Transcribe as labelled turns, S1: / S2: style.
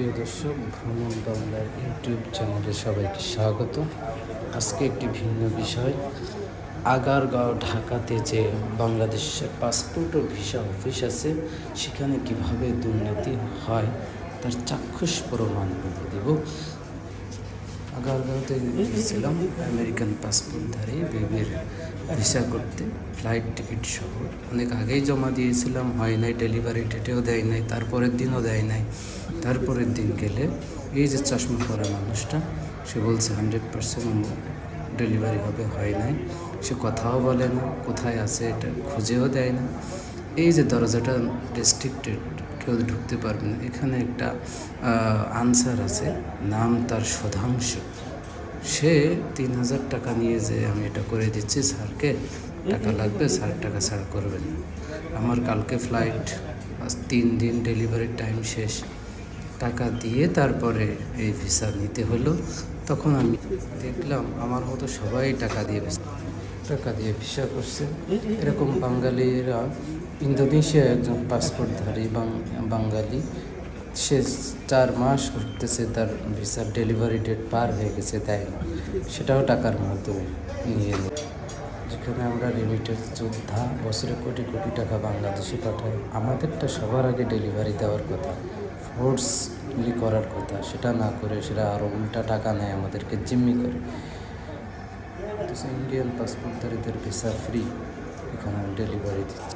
S1: প্রিয় দর্শক ভ্রমণ বাংলার ইউটিউব চ্যানেলে সবাইকে স্বাগত। আজকে একটি ভিন্ন বিষয়। আগারগাঁও, ঢাকাতে যে বাংলাদেশের পাসপোর্ট ও ভিসা অফিস আছে, সেখানে কীভাবে দুর্নীতি হয়, তার চাক্ষুষ প্রমাণ বলে দেব। আগারগাঁওতে গিয়েছিলাম আমেরিকান পাসপোর্টধারী বেবির ভিসা করতে ফ্লাইট টিকিট সহ। অনেক আগেই জমা দিয়েছিলাম, হয় নাই ডেলিভারি ডেটেও দেয় নাই, তারপরের দিনও দেয় নাই। তারপরের দিন গেলে এই যে চশমা পরা মানুষটা, সে বলছে হান্ড্রেড পার্সেন্ট ডেলিভারি হবে, হয় নাই। সে কথাও বলে না, কোথায় আছে এটা খুঁজেও দেয় না। এই যে দরজাটা রেস্ট্রিক্টেড কেউ ঢুকতে পারবে না। এখানে একটা আনসার আছে, নাম তার শতাংশ সে তিন হাজার টাকা নিয়ে যে আমি এটা করে দিচ্ছি স্যারকে, টাকা লাগবে, স্যার টাকা ছাড়া করবেন আমার কালকে ফ্লাইট তিন দিন ডেলিভারির টাইম শেষ। টাকা দিয়ে তারপরে এই ভিসা নিতে হলো। তখন আমি দেখলাম, আমার মতো সবাই টাকা দিয়ে টাকা দিয়ে ভিসা করছে। এরকম বাঙালিরা ইন্দোনেশিয়া একজন পাসপোর্টধারী বাঙালি, সে চার মাস ঘুরতেছে, তার ভিসার ডেলিভারি ডেট পার হয়ে গেছে না? সেটাও টাকার মাধ্যমে নিয়ে নেয় যেখানে আমরা রেমিটেন্স যোদ্ধা, বছরে কোটি কোটি টাকা বাংলাদেশে পাঠাই, আমাদেরটা সবার আগে ডেলিভারি দেওয়ার কথা ফোর্সলি করার কথা, সেটা না করে সেটা আরও উল্টা টাকা নেয় আমাদেরকে, জিম্মি করে। তো ইন্ডিয়ান পাসপোর্টধারীদের ভিসা ফ্রি এখানে ডেলিভারি দিচ্ছে।